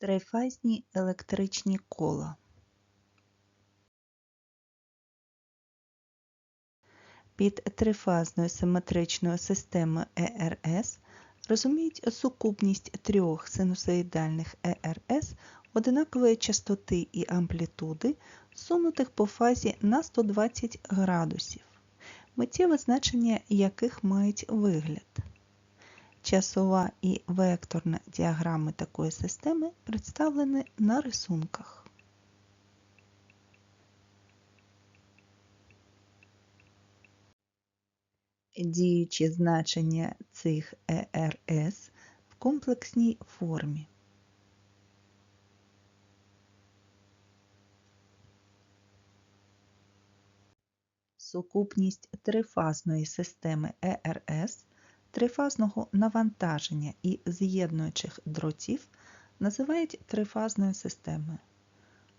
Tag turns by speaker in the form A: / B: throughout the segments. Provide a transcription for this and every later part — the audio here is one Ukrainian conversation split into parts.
A: Трифазні електричні кола. Під трифазною симетричною системою ЕРС розуміють сукупність трьох синусоїдальних ЕРС одинакової частоти і амплітуди, сунутих по фазі на 120 градусів, миттєве значення яких мають вигляд. Часова і векторна діаграми такої системи представлені на рисунках. Діючі значення цих ЕРС в комплексній формі. Сукупність трифазної системи ЕРС трифазного навантаження і з'єднуючих дротів називають трифазною системою.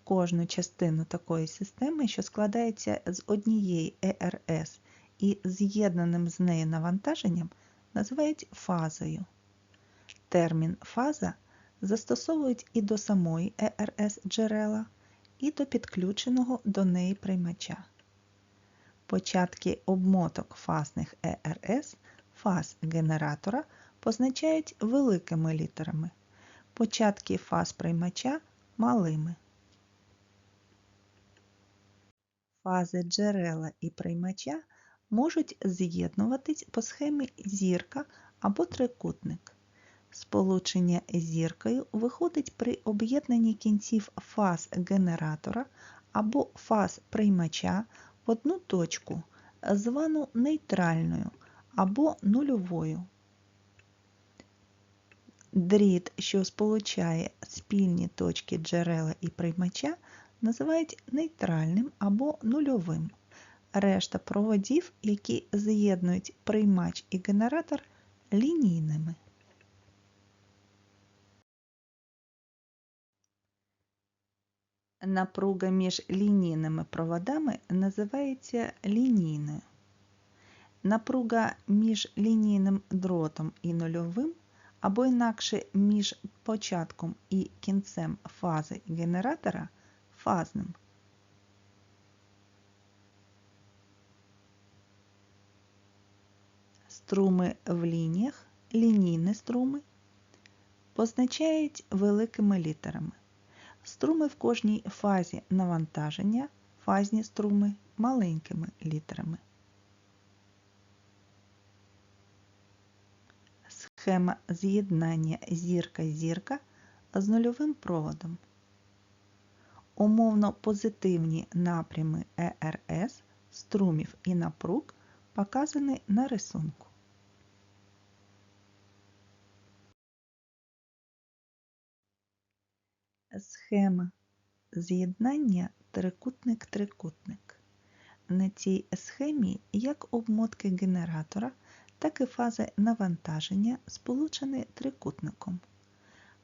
A: Кожну частину такої системи, що складається з однієї ЕРС і з'єднаним з нею навантаженням, називають фазою. Термін фаза застосовують і до самої ЕРС джерела, і до підключеного до неї приймача. Початки обмоток фазних ЕРС фаз генератора позначають великими літерами, початки фаз приймача малими. Фази джерела і приймача можуть з'єднуватись по схемі зірка або трикутник. Сполучення зіркою виходить при об'єднанні кінців фаз генератора або фаз приймача в одну точку, звану нейтральною або нульовою. Дріт, що сполучає спільні точки джерела і приймача, називають нейтральним або нульовим. Решта проводів, які з'єднують приймач і генератор лінійними. Напруга між лінійними проводами називається лінійною. Напруга між лінійним дротом і нульовим, або інакше між початком і кінцем фази генератора фазним. Струми в лініях, лінійні струми позначають великими літерами. Струми в кожній фазі навантаження, фазні струми маленькими літерами. Схема з'єднання зірка-зірка з нульовим проводом. Умовно позитивні напрями ЕРС, струмів і напруг показані на рисунку. Схема з'єднання трикутник-трикутник. На цій схемі як обмотки генератора, так і фази навантаження сполучені трикутником.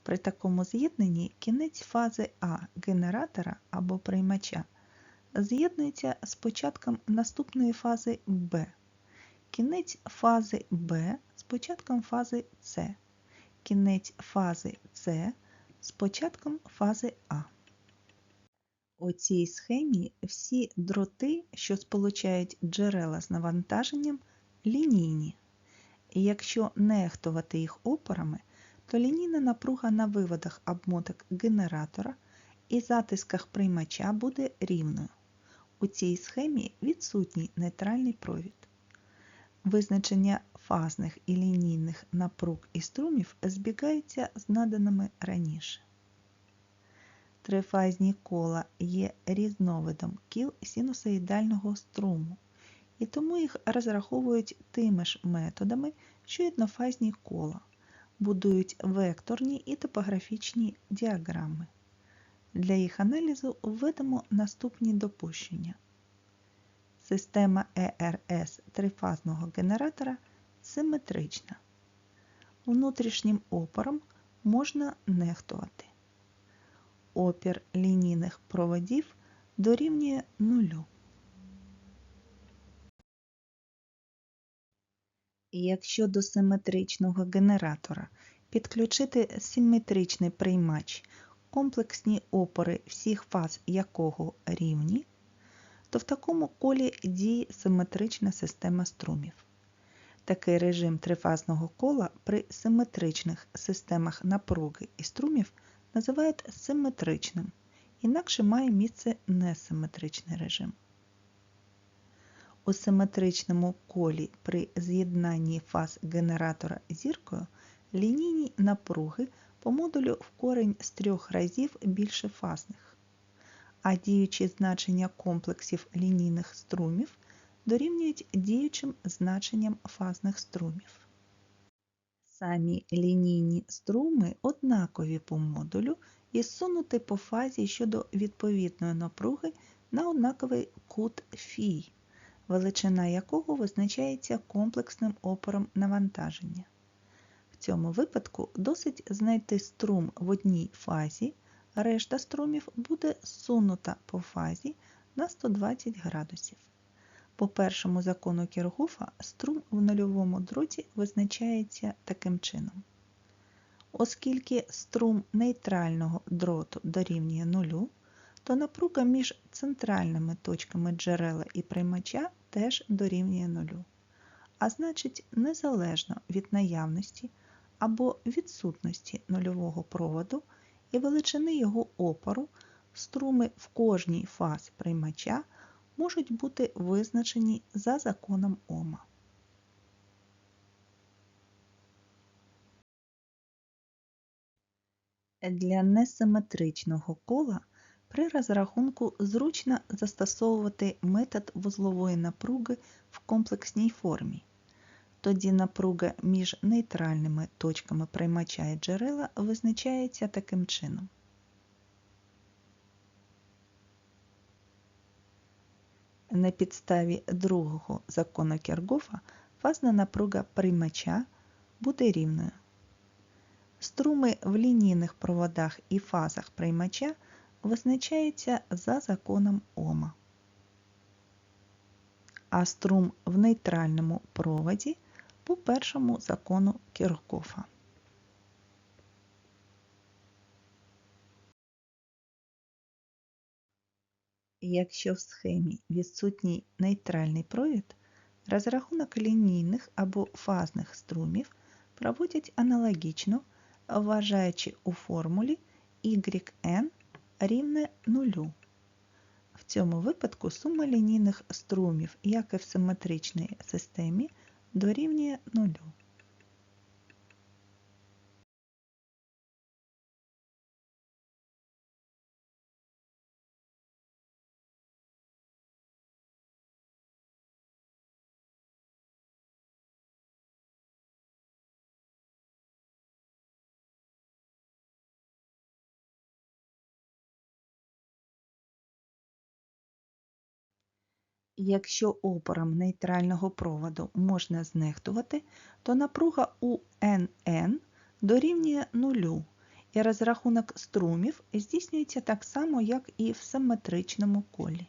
A: При такому з'єднанні кінець фази А генератора або приймача з'єднується з початком наступної фази Б, кінець фази Б з початком фази С, кінець фази С з початком фази А. У цій схемі всі дроти, що сполучають джерела з навантаженням, лінійні. І якщо нехтувати їх опорами, то лінійна напруга на виводах обмоток генератора і затисках приймача буде рівною. У цій схемі відсутній нейтральний провід. Визначення фазних і лінійних напруг і струмів збігаються з наданими раніше. Трифазні кола є різновидом кіл синусоїдального струму, і тому їх розраховують тими ж методами, що й однофазні кола, будують векторні і топографічні діаграми. Для їх аналізу введемо наступні допущення. Система ЕРС трифазного генератора симетрична. Внутрішнім опором можна нехтувати. Опір лінійних проводів дорівнює нулю. Якщо до симетричного генератора підключити симетричний приймач комплексні опори всіх фаз якого рівні, то в такому колі діє симетрична система струмів. Такий режим трифазного кола при симетричних системах напруги і струмів називають симетричним, інакше має місце несиметричний режим. У симетричному колі при з'єднанні фаз генератора зіркою лінійні напруги по модулю в корень з трьох разів більше фазних, а діючі значення комплексів лінійних струмів дорівнюють діючим значенням фазних струмів. Самі лінійні струми однакові по модулю і зсунуті по фазі щодо відповідної напруги на однаковий кут фі, величина якого визначається комплексним опором навантаження. В цьому випадку досить знайти струм в одній фазі, решта струмів буде зсунута по фазі на 120 градусів. По першому закону Кіргофа струм в нульовому дроті визначається таким чином. Оскільки струм нейтрального дроту дорівнює нулю, то напруга між центральними точками джерела і приймача теж дорівнює нулю. А значить, незалежно від наявності або відсутності нульового проводу і величини його опору, струми в кожній фазі приймача можуть бути визначені за законом Ома. Для несиметричного кола при розрахунку зручно застосовувати метод вузлової напруги в комплексній формі. Тоді напруга між нейтральними точками приймача і джерела визначається таким чином. На підставі другого закону Кергофа фазна напруга приймача буде рівною. Струми в лінійних проводах і фазах приймача визначаються за законом Ома, а струм в нейтральному проводі по першому закону Кіркофа. Якщо в схемі відсутній нейтральний провід, розрахунок лінійних або фазних струмів проводять аналогічно, вважаючи у формулі yn рівне нулю. В цьому випадку сума лінійних струмів, як і в симетричній системі, дорівнює нулю. Якщо опором нейтрального проводу можна знехтувати, то напруга у НН дорівнює нулю, і розрахунок струмів здійснюється так само, як і в симметричному колі.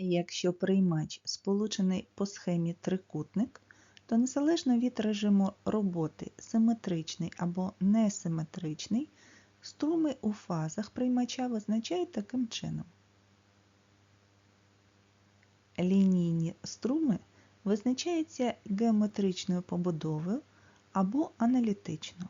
A: Якщо приймач сполучений по схемі трикутник, то незалежно від режиму роботи симетричний або несиметричний, струми у фазах приймача визначають таким чином. Лінійні струми визначаються геометричною побудовою або аналітично.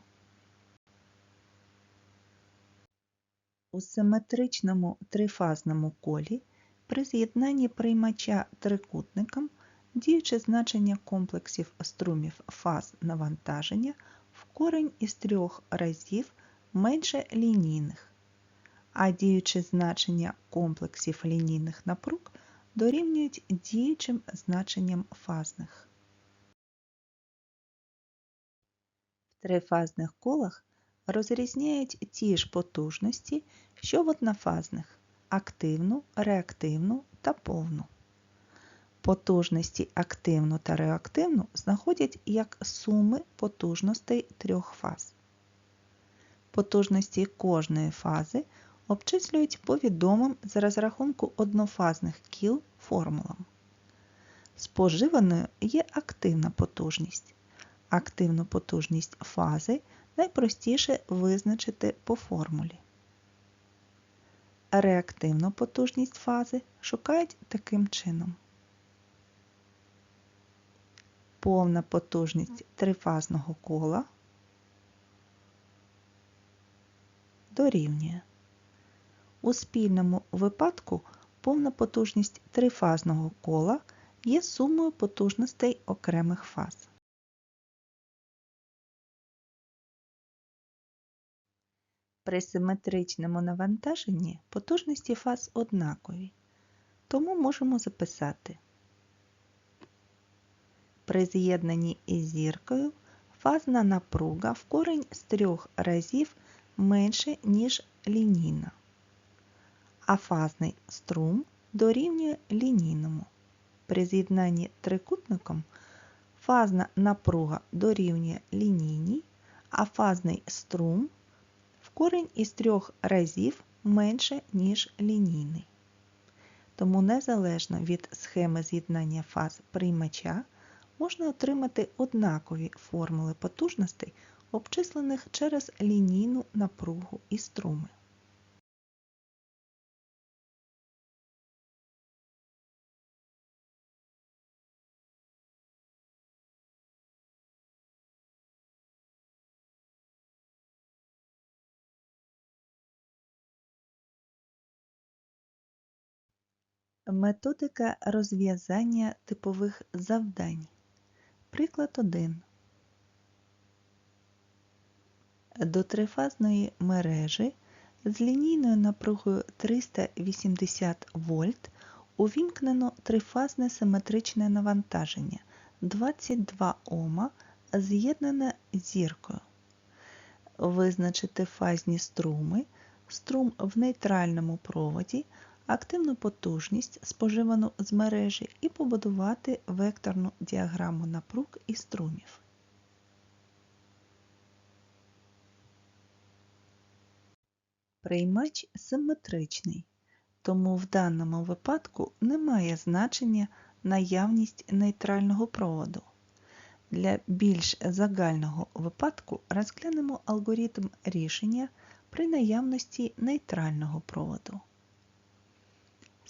A: У симетричному трифазному колі при з'єднанні приймача трикутником діюче значення комплексів струмів фаз навантаження в корень із трьох разів менше лінійних, а діюче значення комплексів лінійних напруг дорівнюють діючим значенням фазних. В трифазних колах розрізняють ті ж потужності, що в однофазних активну, реактивну та повну. Потужності активну та реактивну знаходять як суми потужностей трьох фаз. Потужності кожної фази обчислюють по відомим з розрахунку однофазних кіл формулам. Споживаною є активна потужність. Активну потужність фази найпростіше визначити по формулі. Реактивну потужність фази шукають таким чином. Повна потужність трифазного кола дорівнює. У спільному випадку повна потужність трифазного кола є сумою потужностей окремих фаз. При симетричному навантаженні потужності фаз однакові, тому можемо записати. При з'єднанні із зіркою фазна напруга в корень з трьох разів менше, ніж лінійна, а фазний струм дорівнює лінійному. При з'єднанні трикутником фазна напруга дорівнює лінійній, а фазний струм в корень із трьох разів менше, ніж лінійний. Тому незалежно від схеми з'єднання фаз приймача можна отримати однакові формули потужностей, обчислених через лінійну напругу і струми. Методика розв'язання типових завдань. Приклад 1. До трифазної мережі з лінійною напругою 380 вольт увімкнено трифазне симетричне навантаження 22 Ома з'єднане зіркою. Визначити фазні струми, струм в нейтральному проводі, активну потужність, споживану з мережі, і побудувати векторну діаграму напруг і струмів. Приймач симетричний, тому в даному випадку немає значення наявність нейтрального проводу. Для більш загального випадку розглянемо алгоритм рішення при наявності нейтрального проводу.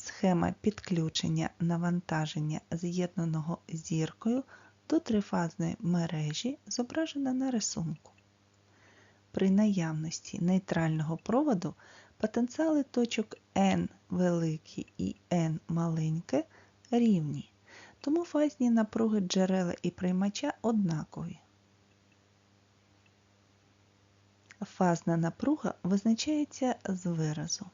A: Схема підключення навантаження з'єднаного зіркою до трифазної мережі зображена на рисунку. При наявності нейтрального проводу потенціали точок N великі і N маленьке рівні, тому фазні напруги джерела і приймача однакові. Фазна напруга визначається з виразу.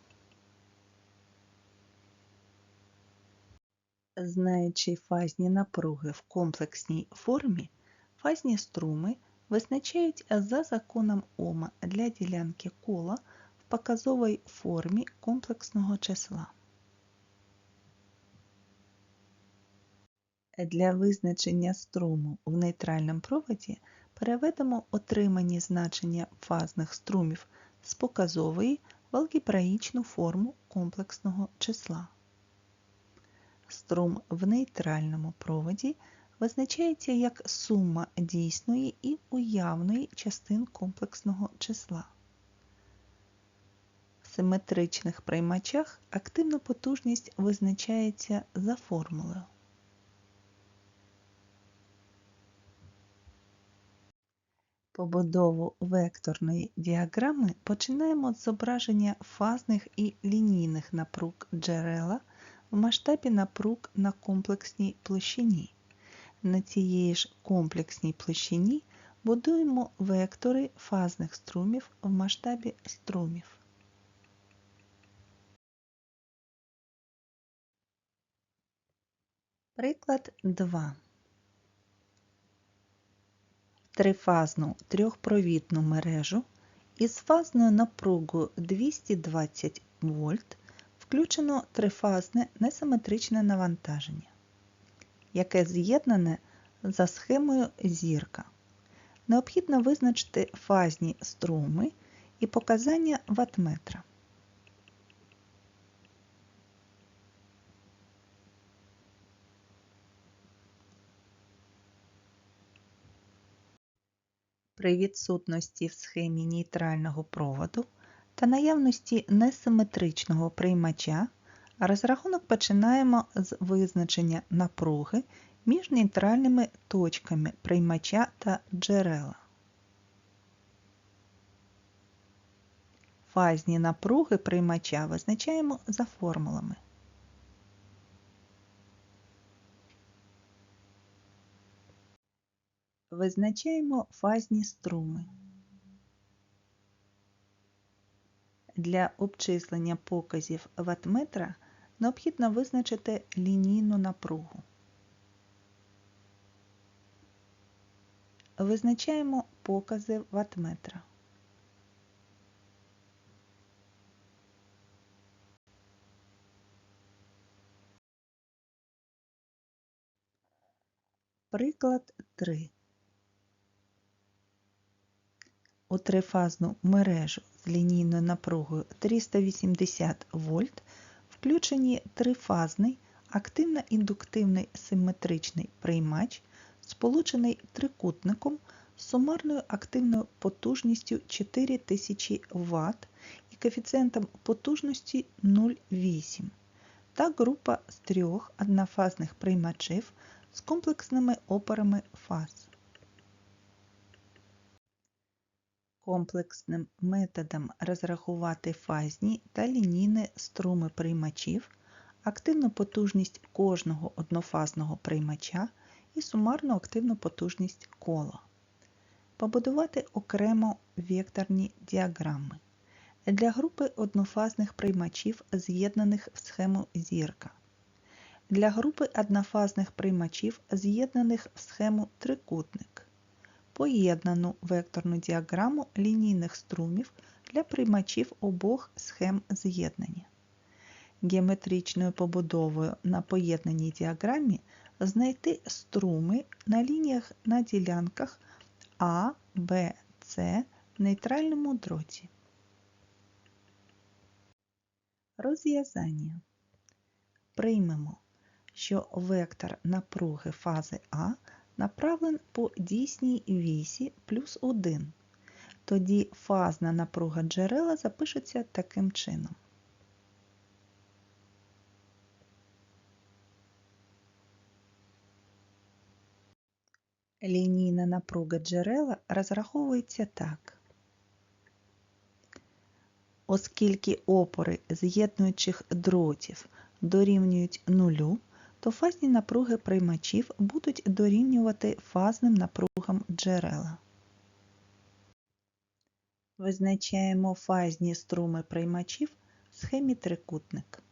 A: Знаючи фазні напруги в комплексній формі, фазні струми визначають за законом Ома для ділянки кола в показовій формі комплексного числа. Для визначення струму в нейтральному проводі переведемо отримані значення фазних струмів з показової в алгебраїчну форму комплексного числа. Струм в нейтральному проводі визначається як сума дійсної і уявної частин комплексного числа. В симетричних приймачах активна потужність визначається за формулою. Побудову векторної діаграми починаємо з зображення фазних і лінійних напруг джерела в масштабі напруг на комплексній площині. На цієї ж комплексній площині будуємо вектори фазних струмів в масштабі струмів. Приклад 2. трифазну трьохпровідну мережу із фазною напругою 220 вольт включено трифазне несиметричне навантаження, яке з'єднане за схемою зірка. Необхідно визначити фазні струми і показання ватметра. При відсутності в схемі нейтрального проводу та наявності несиметричного приймача розрахунок починаємо з визначення напруги між нейтральними точками приймача та джерела. Фазні напруги приймача визначаємо за формулами. Визначаємо фазні струми. Для обчислення показів ватметра необхідно визначити лінійну напругу. Визначаємо покази ватметра. Приклад 3. У трифазну мережу з лінійною напругою 380 вольт включені трифазний активно-індуктивний симетричний приймач, сполучений трикутником з сумарною активною потужністю 4000 Вт і коефіцієнтом потужності 0,8 та група з трьох однофазних приймачів з комплексними опорами фаз. Комплексним методом розрахувати фазні та лінійні струми приймачів, активну потужність кожного однофазного приймача і сумарну активну потужність кола. Побудувати окремо векторні діаграми для групи однофазних приймачів, з'єднаних в схему зірка. Для групи однофазних приймачів, з'єднаних в схему трикутник. Поєднану векторну діаграму лінійних струмів для приймачів обох схем з'єднання. Геометричною побудовою на поєднаній діаграмі знайти струми на лініях на ділянках А, Б, С в нейтральному дроті. Розв'язання. Приймемо, що вектор напруги фази А направлен по дійсній вісі плюс 1. Тоді фазна напруга джерела запишеться таким чином. Лінійна напруга джерела розраховується так. Оскільки опори з'єднуючих дротів дорівнюють нулю, то фазні напруги приймачів будуть дорівнювати фазним напругам джерела. Визначаємо фазні струми приймачів в схемі трикутник.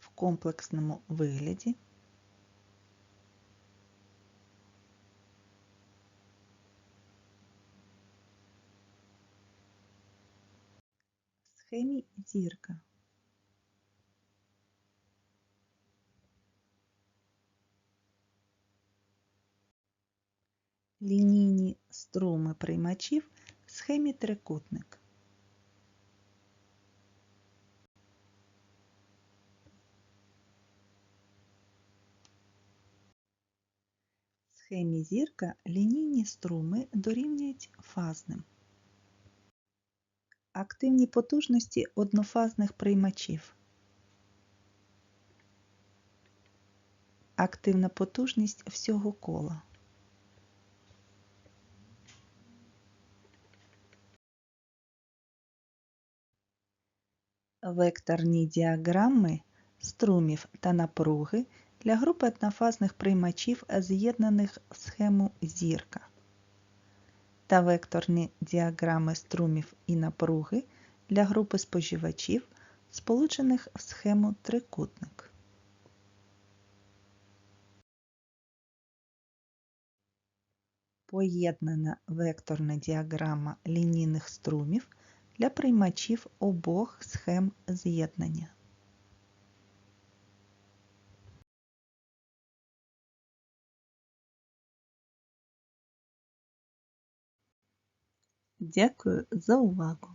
A: В комплексному вигляді схемі зірка. Лінійні струми приймачів в схемі трикутник. В схемі зірка лінійні струми дорівнюють фазним. Активні потужності однофазних приймачів. Активна потужність всього кола. Векторні діаграми струмів та напруги для групи однофазних приймачів, з'єднаних в схему зірка та векторні діаграми струмів і напруги для групи споживачів, сполучених в схему трикутник. поєднана векторна діаграма лінійних струмів для приймачів обох схем з'єднання. Дякую за увагу!